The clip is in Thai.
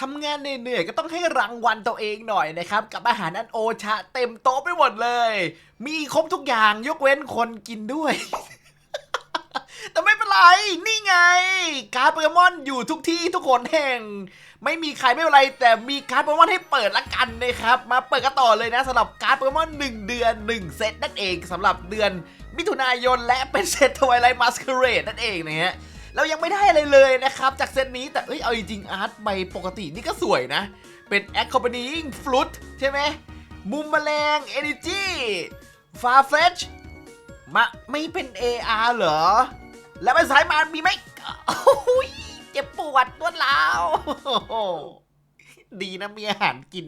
ทำงานเหนื่อยๆก็ต้องให้รางวัลตัวเองหน่อยนะครับ กับอาหารอันโอชะเต็มโต๊ะไปหมดเลย มีครบทุกอย่างยกเว้นคนกินด้วย แต่ไม่เป็นไร นี่ไง การ์ดโปเกมอนอยู่ทุกที่ทุกคนแห่ง ไม่มีใครไม่เป็นไร แต่มีการ์ดโปเกมอนให้เปิดละกันนะครับ มาเปิดกันต่อเลยนะสำหรับการ์ดโปเกมอน1 เดือน 1 เซตนั่นเองสำหรับเดือนมิถุนายนและเป็นเซตทวายไลท์มาส r เรดนั่นเองนะฮะ เรายังไม่ได้อะไรเลยนะครับ จากเซตนี้แต่เอ้ยเอาจริงอาร์ตใบปกตินี่ก็สวยนะ เป็น a c c o m p a n y i n g f l u t ใช่ไหมมุมแมลง Energy Farfetch มาไม่เป็น AR เหรอ แล้วเป็นสายมานมีไหมโอ้ยเจ็บปวดรวดร้าวดีนะมีอาหารกิน